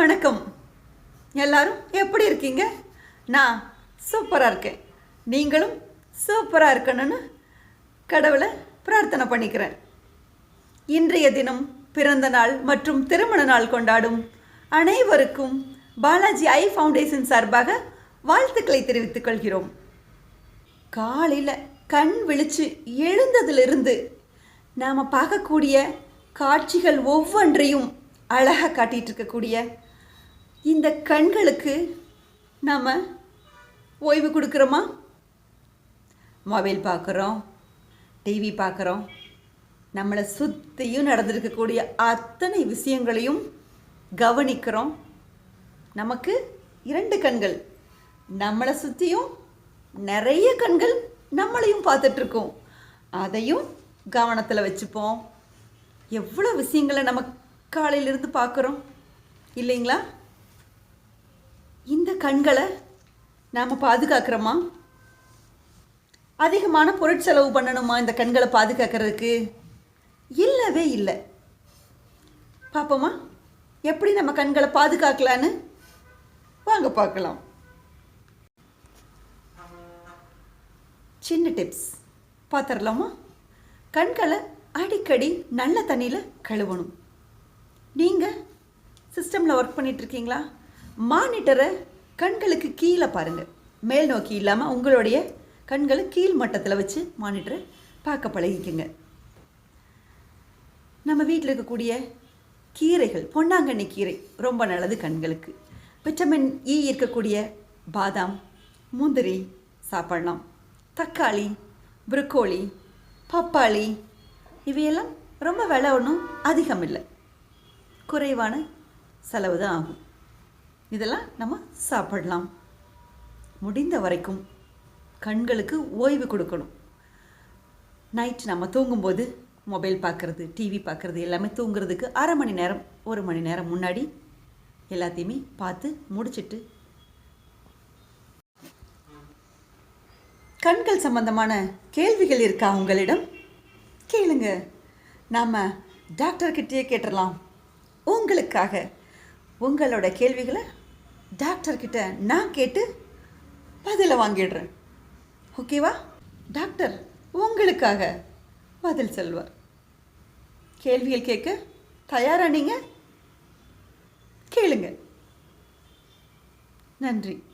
வணக்கம். எல்லாரும் எப்படி இருக்கீங்க? நான் சூப்பராக இருக்கேன். நீங்களும் சூப்பராக இருக்கணும்னு கடவுளை பிரார்த்தனை பண்ணிக்கிறேன். இன்றைய தினம் பிறந்த நாள் மற்றும் திருமண நாள் கொண்டாடும் அனைவருக்கும் பாலாஜி ஐ ஃபவுண்டேஷன் சார்பாக வாழ்த்துக்களை தெரிவித்துக் கொள்கிறோம். காலையில் கண் விழிச்சு எழுந்ததிலிருந்து நாம் பார்க்கக்கூடிய காட்சிகள் ஒவ்வொன்றையும் அழகாக காட்டிகிட்டு இருக்கக்கூடிய இந்த கண்களுக்கு நாம் ஓய்வு கொடுக்குறோமா? மொபைல் பார்க்குறோம் டிவி பார்க்குறோம் நம்மளை சுற்றியும் நடந்திருக்கக்கூடிய அத்தனை விஷயங்களையும் கவனிக்கிறோம். நமக்கு இரண்டு கண்கள். நம்மளை சுற்றியும் நிறைய கண்கள் நம்மளையும் பார்த்துட்ருக்கோம். அதையும் கவனத்தில் வச்சுப்போம். எவ்வளோ விஷயங்களை நம்ம காலையிலிருந்து பார்க்குறோம் இல்லைங்களா? இந்த கண்களை நாம் பாதுகாக்கிறோமா? அதிகமான பொருட்செலவு பண்ணணுமா இந்த கண்களை பாதுகாக்கிறதுக்கு? இல்லவே இல்லை. பார்ப்போமா எப்படி நம்ம கண்களை பாதுகாக்கலான்னு? வாங்க பார்க்கலாம். சின்ன டிப்ஸ். பார்த்துடலாமா? கண்களை அடிக்கடி நல்ல தண்ணியில் கழுவணும். நீங்கள் சிஸ்டமில் ஒர்க் பண்ணிகிட்ருக்கீங்களா இருக்கீங்களா? மானிட்டரை கண்களுக்கு கீழே பாருங்கள் மேல் நோக்கி இல்லாமல் உங்களுடைய கண்களை கீழ் மட்டத்தில் வச்சு மானிட்டரை பார்க்க பழகிக்கங்க. நம்ம வீட்டில் இருக்கக்கூடிய கீரைகள் பொன்னாங்கண்ணி கீரை ரொம்ப நல்லது கண்களுக்கு. விட்டமின் இ இருக்கக்கூடிய பாதாம் முந்திரி சாப்பிடலாம். தக்காளி ப்ரொக்கோலி பப்பாளி இவையெல்லாம் ரொம்ப விலை ஒன்றும் அதிகம் இல்லை குறைவான செலவு தான் ஆகும். இதெல்லாம் நம்ம சாப்பிடலாம். முடிந்த வரைக்கும் கண்களுக்கு ஓய்வு கொடுக்கணும். நைட் நம்ம தூங்கும்போது மொபைல் பார்க்குறது டிவி பார்க்குறது எல்லாமே தூங்குறதுக்கு அரை மணி நேரம் ஒரு மணி நேரம் முன்னாடி எல்லாத்தையுமே பார்த்து முடிச்சிட்டு கண்கள் சம்பந்தமான கேள்விகள் இருக்கா உங்களிடம்? கேளுங்க. நாம் டாக்டர்கிட்டயே கேட்டுடலாம் உங்களுக்காக உங்களோட கேள்விகளை டாக்டர்கிட்ட நான் கேட்டு பதிலை வாங்கிடுறேன். ஓகேவா? டாக்டர் உங்களுக்காக பதில் சொல்வார். கேள்விகள் கேட்க தயாரா நீங்க? கேளுங்க. நன்றி.